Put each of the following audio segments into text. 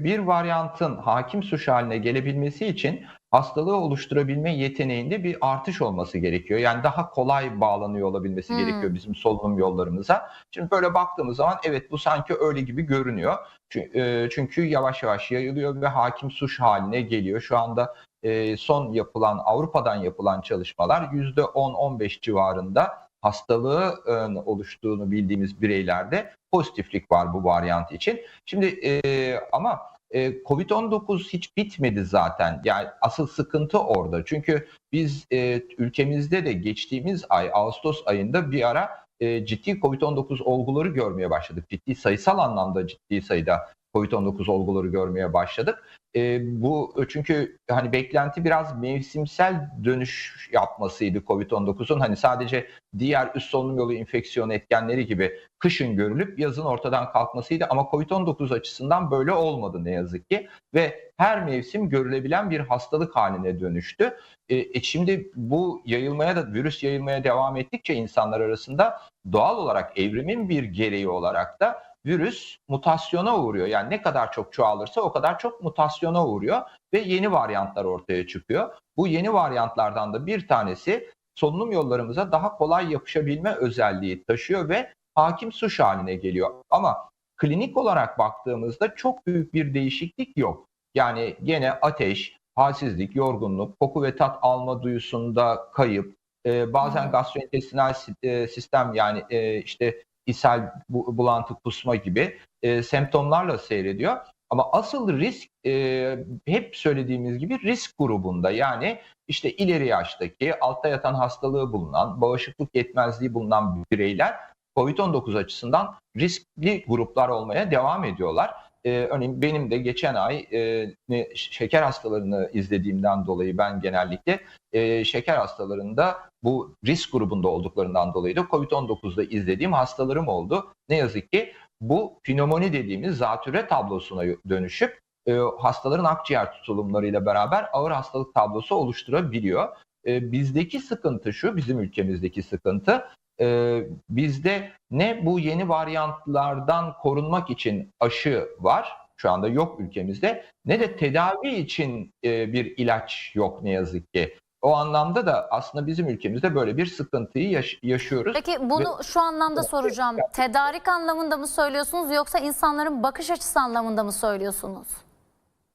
bir varyantın hakim suç haline gelebilmesi için hastalığı oluşturabilme yeteneğinde bir artış olması gerekiyor. Yani daha kolay bağlanıyor olabilmesi Hmm. gerekiyor bizim solunum yollarımıza. Şimdi böyle baktığımız zaman evet bu sanki öyle gibi görünüyor. Çünkü, e, çünkü yavaş yavaş yayılıyor ve hakim suç haline geliyor. Şu anda e, son yapılan Avrupa'dan yapılan çalışmalar %10-15 civarında hastalığı e, oluştuğunu bildiğimiz bireylerde pozitiflik var bu varyant için. Şimdi e, ama e, Covid-19 hiç bitmedi zaten. Yani asıl sıkıntı orada. Çünkü biz e, ülkemizde de geçtiğimiz ay Ağustos ayında bir ara e, ciddi Covid-19 olguları görmeye başladık. Ciddi sayısal anlamda ciddi sayıda Covid-19 olguları görmeye başladık. E, bu çünkü hani beklenti biraz mevsimsel dönüş yapmasıydı Covid-19'un. Hani sadece diğer üst solunum yolu enfeksiyonu etkenleri gibi kışın görülüp yazın ortadan kalkmasıydı ama Covid-19 açısından böyle olmadı ne yazık ki ve her mevsim görülebilen bir hastalık haline dönüştü. E, e şimdi bu yayılmaya da virüs yayılmaya devam ettikçe insanlar arasında doğal olarak evrimin bir gereği olarak da virüs mutasyona uğruyor. Yani ne kadar çok çoğalırsa o kadar çok mutasyona uğruyor ve yeni varyantlar ortaya çıkıyor. Bu yeni varyantlardan da bir tanesi solunum yollarımıza daha kolay yapışabilme özelliği taşıyor ve hakim suç haline geliyor. Ama klinik olarak baktığımızda çok büyük bir değişiklik yok. Yani gene ateş, halsizlik, yorgunluk, koku ve tat alma duyusunda kayıp, e, bazen gastrointestinal si- sistem yani e, işte ishal, bu- bulantı, kusma gibi e, semptomlarla seyrediyor. Ama asıl risk e, hep söylediğimiz gibi risk grubunda yani işte ileri yaştaki altta yatan hastalığı bulunan, bağışıklık yetmezliği bulunan bireyler COVID-19 açısından riskli gruplar olmaya devam ediyorlar. Ee, örneğin benim de geçen ay e, şeker hastalarını izlediğimden dolayı ben genellikle e, şeker hastalarında bu risk grubunda olduklarından dolayı da COVID-19'da izlediğim hastalarım oldu. Ne yazık ki bu pnömoni dediğimiz zatürre tablosuna dönüşüp e, hastaların akciğer tutulumlarıyla beraber ağır hastalık tablosu oluşturabiliyor. E, bizdeki sıkıntı şu, bizim ülkemizdeki sıkıntı e, bizde ne bu yeni varyantlardan korunmak için aşı var, şu anda yok ülkemizde, ne de tedavi için e, bir ilaç yok ne yazık ki. O anlamda da aslında bizim ülkemizde böyle bir sıkıntıyı yaş- yaşıyoruz. Peki bunu şu anlamda soracağım. Tedarik anlamında mı söylüyorsunuz yoksa insanların bakış açısı anlamında mı söylüyorsunuz?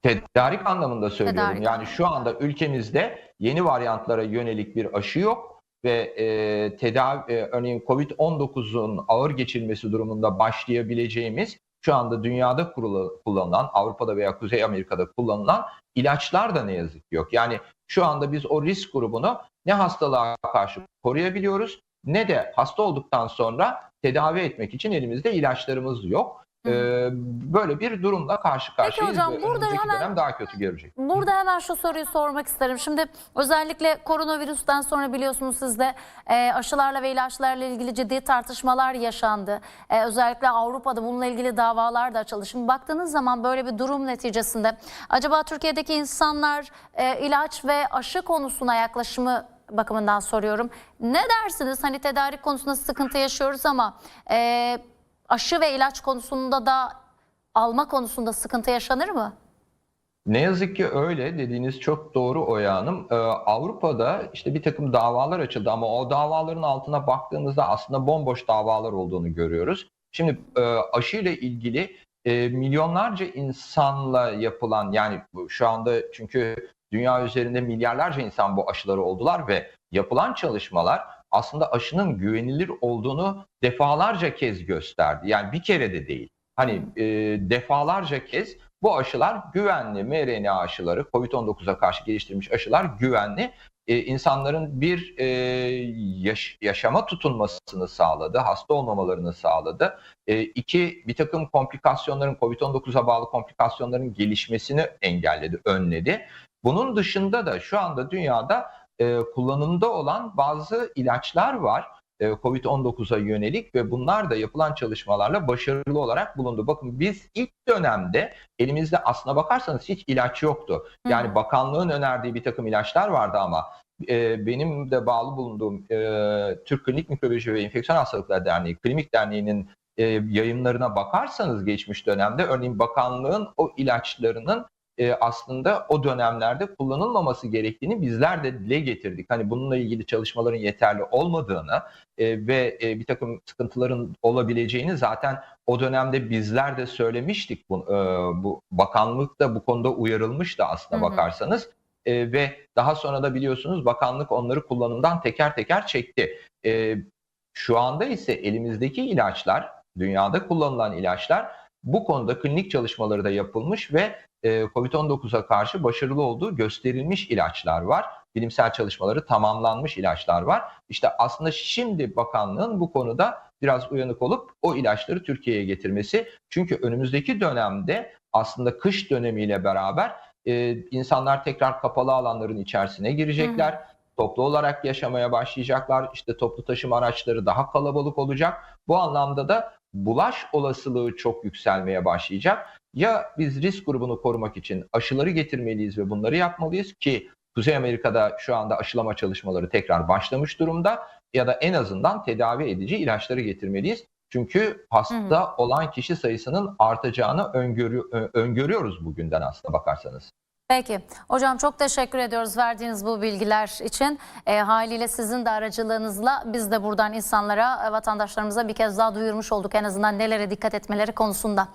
Tedarik anlamında söylüyorum. Tedarik yani şu anda ülkemizde yeni varyantlara yönelik bir aşı yok ve e, tedavi e, örneğin COVID-19'un ağır geçilmesi durumunda başlayabileceğimiz şu anda dünyada kurula- kullanılan Avrupa'da veya Kuzey Amerika'da kullanılan ilaçlar da ne yazık ki yok. Yani şu anda biz o risk grubunu ne hastalığa karşı koruyabiliyoruz ne de hasta olduktan sonra tedavi etmek için elimizde ilaçlarımız yok. Ee, böyle bir durumla karşı karşıyayız. hocam, ve burada hemen- dönem daha kötü görecek. Burada hemen şu soruyu sormak isterim. Şimdi özellikle koronavirüsten sonra biliyorsunuz siz de e, aşılarla ve ilaçlarla ilgili ciddi tartışmalar yaşandı. E, özellikle Avrupa'da bununla ilgili davalar da açıldı. Şimdi baktığınız zaman böyle bir durum neticesinde acaba Türkiye'deki insanlar e, ilaç ve aşı konusuna yaklaşımı bakımından soruyorum. Ne dersiniz? Hani tedarik konusunda sıkıntı yaşıyoruz ama e, aşı ve ilaç konusunda da alma konusunda sıkıntı yaşanır mı? Ne yazık ki öyle dediğiniz çok doğru Oya Hanım. Ee, Avrupa'da işte bir takım davalar açıldı ama o davaların altına baktığımızda aslında bomboş davalar olduğunu görüyoruz. Şimdi e, aşıyla ilgili e, milyonlarca insanla yapılan yani şu anda çünkü dünya üzerinde milyarlarca insan bu aşıları oldular ve yapılan çalışmalar aslında aşının güvenilir olduğunu defalarca kez gösterdi. Yani bir kere de değil. Hani e, defalarca kez bu aşılar güvenli mRNA aşıları, COVID-19'a karşı geliştirilmiş aşılar güvenli. Ee, insanların bir e, yaş- yaşama tutunmasını sağladı, hasta olmamalarını sağladı. E, iki, bir takım komplikasyonların, COVID-19'a bağlı komplikasyonların gelişmesini engelledi, önledi. Bunun dışında da şu anda dünyada e, kullanımda olan bazı ilaçlar var. e, COVID-19'a yönelik ve bunlar da yapılan çalışmalarla başarılı olarak bulundu. Bakın biz ilk dönemde elimizde aslına bakarsanız hiç ilaç yoktu. Yani Hı. bakanlığın önerdiği bir takım ilaçlar vardı ama e, benim de bağlı bulunduğum e, Türk Klinik Mikrobiyoloji ve Enfeksiyon Hastalıkları Derneği, Klinik Derneği'nin e, yayınlarına bakarsanız geçmiş dönemde örneğin bakanlığın o ilaçlarının e, aslında o dönemlerde kullanılmaması gerektiğini bizler de dile getirdik. Hani bununla ilgili çalışmaların yeterli olmadığını e, ve e, bir takım sıkıntıların olabileceğini zaten o dönemde bizler de söylemiştik. Bu, e, bu bakanlık da bu konuda uyarılmıştı Hı hı. bakarsanız. E, ve daha sonra da biliyorsunuz bakanlık onları kullanımdan teker teker çekti. E, şu anda ise elimizdeki ilaçlar, dünyada kullanılan ilaçlar bu konuda klinik çalışmaları da yapılmış ve e, COVID-19'a karşı başarılı olduğu gösterilmiş ilaçlar var. Bilimsel çalışmaları tamamlanmış ilaçlar var. İşte aslında şimdi bakanlığın bu konuda biraz uyanık olup o ilaçları Türkiye'ye getirmesi. Çünkü önümüzdeki dönemde aslında kış dönemiyle beraber e, insanlar tekrar kapalı alanların içerisine girecekler. Toplu olarak yaşamaya başlayacaklar. İşte toplu taşıma araçları daha kalabalık olacak. Bu anlamda da bulaş olasılığı çok yükselmeye başlayacak. Ya biz risk grubunu korumak için aşıları getirmeliyiz ve bunları yapmalıyız ki Kuzey Amerika'da şu anda aşılama çalışmaları tekrar başlamış durumda ya da en azından tedavi edici ilaçları getirmeliyiz. Çünkü hasta olan kişi sayısının artacağını öngörü, öngörüyoruz bugünden aslında bakarsanız. Peki. Hocam çok teşekkür ediyoruz verdiğiniz bu bilgiler için. E, haliyle sizin de aracılığınızla biz de buradan insanlara, e, vatandaşlarımıza bir kez daha duyurmuş olduk en azından nelere dikkat etmeleri konusunda.